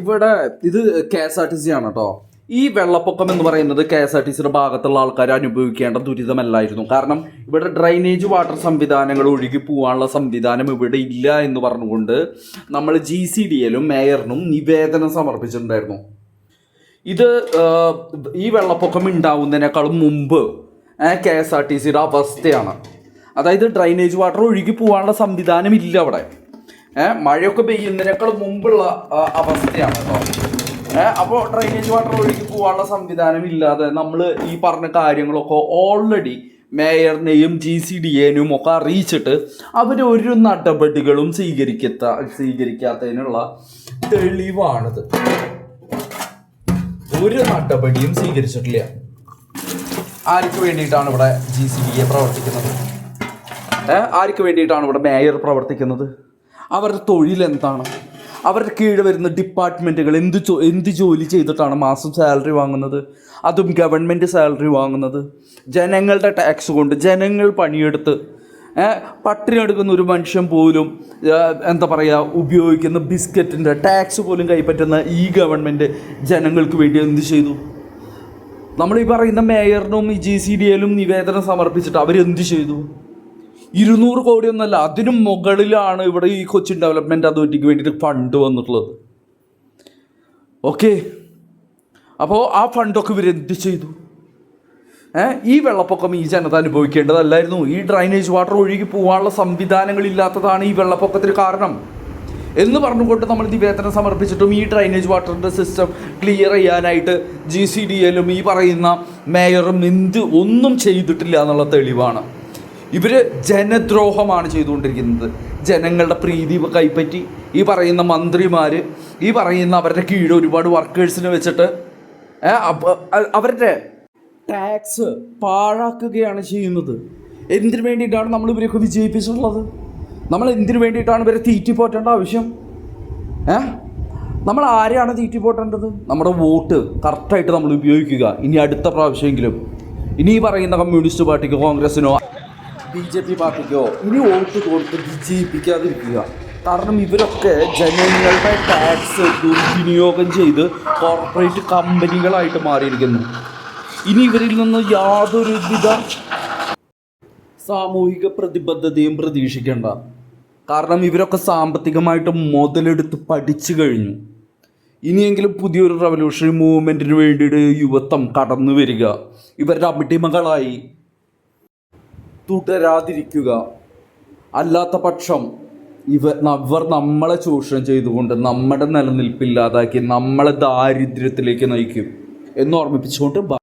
ഇവിടെ ഇത് K S R T C ആണ് കേട്ടോ ഈ വെള്ളപ്പൊക്കം എന്ന് പറയുന്നത് കെ എസ് ആർ ടി സിയുടെ ഭാഗത്തുള്ള ആൾക്കാർ അനുഭവിക്കേണ്ട ദുരിതമല്ലായിരുന്നു. കാരണം ഇവിടെ ഡ്രൈനേജ് വാട്ടർ സംവിധാനങ്ങൾ ഒഴുകി പോകാനുള്ള സംവിധാനം ഇവിടെ ഇല്ല എന്ന് പറഞ്ഞുകൊണ്ട് നമ്മൾ ജി സി ഡി എല്ലും മേയറിനും നിവേദനം സമർപ്പിച്ചിട്ടുണ്ടായിരുന്നു. ഇത് ഈ വെള്ളപ്പൊക്കം ഉണ്ടാവുന്നതിനേക്കാളും മുമ്പ് കെ എസ് ആർ ടി സിയുടെ അവസ്ഥയാണ്. അതായത് ഡ്രൈനേജ് വാട്ടർ ഒഴുകി പോകാനുള്ള സംവിധാനം ഇല്ല അവിടെ. മഴയൊക്കെ പെയ്യുന്നതിനേക്കാൾ മുമ്പുള്ള അവസ്ഥയാണ് കേട്ടോ അപ്പോൾ ഡ്രൈനേജ് വാട്ടർ ഒഴുകി പോകാനുള്ള സംവിധാനം ഇല്ലാതെ നമ്മൾ ഈ പറഞ്ഞ കാര്യങ്ങളൊക്കെ ഓൾറെഡി മേയറിനെയും ജി സി ഡി എനും ഒക്കെ അറിയിച്ചിട്ട് അവർ ഒരു നടപടികളും സ്വീകരിക്കത്ത സ്വീകരിക്കാത്തതിനുള്ള തെളിവാണിത്. ഒരു നടപടിയും സ്വീകരിച്ചിട്ടില്ല. ആർക്ക് വേണ്ടിയിട്ടാണ് ഇവിടെ ജി സി ഡി എ പ്രവർത്തിക്കുന്നത്? ആർക്ക് വേണ്ടിയിട്ടാണ് ഇവിടെ മേയർ പ്രവർത്തിക്കുന്നത്? അവരുടെ തൊഴിൽ എന്താണ്? അവരുടെ കീഴിൽ വരുന്ന ഡിപ്പാർട്ട്മെന്റുകൾ എന്ത് എന്ത് ജോലി ചെയ്തിട്ടാണ് മാസം സാലറി വാങ്ങുന്നത്? അതും ഗവൺമെന്റ് സാലറി വാങ്ങുന്നത്. ജനങ്ങളുടെ ടാക്സ് കൊണ്ട് ജനങ്ങൾ പണിയെടുത്ത് പട്ടിണി എടുക്കുന്ന ഒരു മനുഷ്യൻ പോലും എന്താ പറയുക ഉപയോഗിക്കുന്ന ബിസ്ക്കറ്റിന്റെ ടാക്സ് പോലും കൈപ്പറ്റുന്ന ഈ ഗവൺമെന്റ് ജനങ്ങൾക്ക് വേണ്ടി എന്ത് ചെയ്തു? നമ്മൾ ഈ പറയുന്ന മേയറിനും ഈ ജി സി ഡി എല്ലും നിവേദനം സമർപ്പിച്ചിട്ട് അവരെന്ത് ചെയ്തു? ഇരുന്നൂറ് കോടി ഒന്നല്ല അതിനും മുകളിലാണ് ഇവിടെ ഈ കൊച്ചിൻ ഡെവലപ്മെന്റ് അതോറിറ്റിക്ക് വേണ്ടിയിട്ട് ഫണ്ട് വന്നിട്ടുള്ളത്. ഓക്കെ അപ്പോൾ ആ ഫണ്ടൊക്കെ ഇവരെന്ത് ചെയ്തു? ഈ വെള്ളപ്പൊക്കം ഈ ജനത അനുഭവിക്കേണ്ടതല്ലായിരുന്നു. ഈ ഡ്രൈനേജ് വാട്ടർ ഒഴുകി പോകാനുള്ള സംവിധാനങ്ങളില്ലാത്തതാണ് ഈ വെള്ളപ്പൊക്കത്തിന് കാരണം. എന്ന് പറഞ്ഞുകൊണ്ട് നമ്മൾ നിവേദനം സമർപ്പിച്ചിട്ടും ഈ ഡ്രൈനേജ് വാട്ടറിന്റെ സിസ്റ്റം ക്ലിയർ ചെയ്യാനായിട്ട് ജി സി ഡി എല്ലും ഈ പറയുന്ന മേയറും എന്ത് ഒന്നും ചെയ്തിട്ടില്ല എന്നുള്ള തെളിവാണ്. ഇവർ ജനദ്രോഹമാണ് ചെയ്തുകൊണ്ടിരിക്കുന്നത്. ജനങ്ങളുടെ പ്രീതി കൈപ്പറ്റി. ഈ പറയുന്ന മന്ത്രിമാർ ഈ പറയുന്ന അവരുടെ കീഴിൽ ഒരുപാട് വർക്കേഴ്സിനെ വെച്ചിട്ട് അവരുടെ ടാക്സ് പാഴാക്കുകയാണ് ചെയ്യുന്നത്. എന്തിനു വേണ്ടിയിട്ടാണ് നമ്മൾ ഇവരെയൊക്കെ വിജയിപ്പിച്ചിട്ടുള്ളത്? നമ്മൾ എന്തിനു വേണ്ടിയിട്ടാണ് ഇവരെ തീറ്റിപ്പോറ്റേണ്ട ആവശ്യം? ഏ? നമ്മൾ ആരെയാണ് തീറ്റിപ്പോറ്റേണ്ടത് നമ്മുടെ വോട്ട് കറക്റ്റായിട്ട് നമ്മൾ ഉപയോഗിക്കുക. ഇനി അടുത്ത പ്രാവശ്യമെങ്കിലും. ഇനി ഈ പറയുന്ന കമ്മ്യൂണിസ്റ്റ് പാർട്ടിക്ക് കോൺഗ്രസിനോ ബി ജെ പി പാർട്ടിക്കോ? ഇനി വോട്ട് കൊടുത്ത് വിജയിപ്പിക്കാതിരിക്കുക. കാരണം ഇവരൊക്കെ ജനങ്ങളുടെ ടാക്സ് ദുർവിനിയോഗം ചെയ്ത് കോർപ്പറേറ്റ് കമ്പനികളായിട്ട് മാറിയിരിക്കുന്നു. ഇനി ഇവരിൽ നിന്ന് യാതൊരുവിധ സാമൂഹിക പ്രതിബദ്ധതയും പ്രതീക്ഷിക്കേണ്ട. കാരണം ഇവരൊക്കെ സാമ്പത്തികമായിട്ട് മുതലെടുത്ത് പഠിച്ചു കഴിഞ്ഞു. ഇനിയെങ്കിലും പുതിയൊരു റവല്യൂഷണറി മൂവ്മെന്റിന് വേണ്ടിയിട്ട് യുവത്വം കടന്നു വരിക. ഇവരുടെ അടിമകളായി തുടരാതിരിക്കുക. അല്ലാത്ത പക്ഷം ഇവ ഇവർ നമ്മളെ ചൂഷണം ചെയ്തുകൊണ്ട് നമ്മുടെ നിലനിൽപ്പില്ലാതാക്കി നമ്മളെ ദാരിദ്ര്യത്തിലേക്ക് നയിക്കും എന്ന് ഓർമ്മിപ്പിച്ചുകൊണ്ട്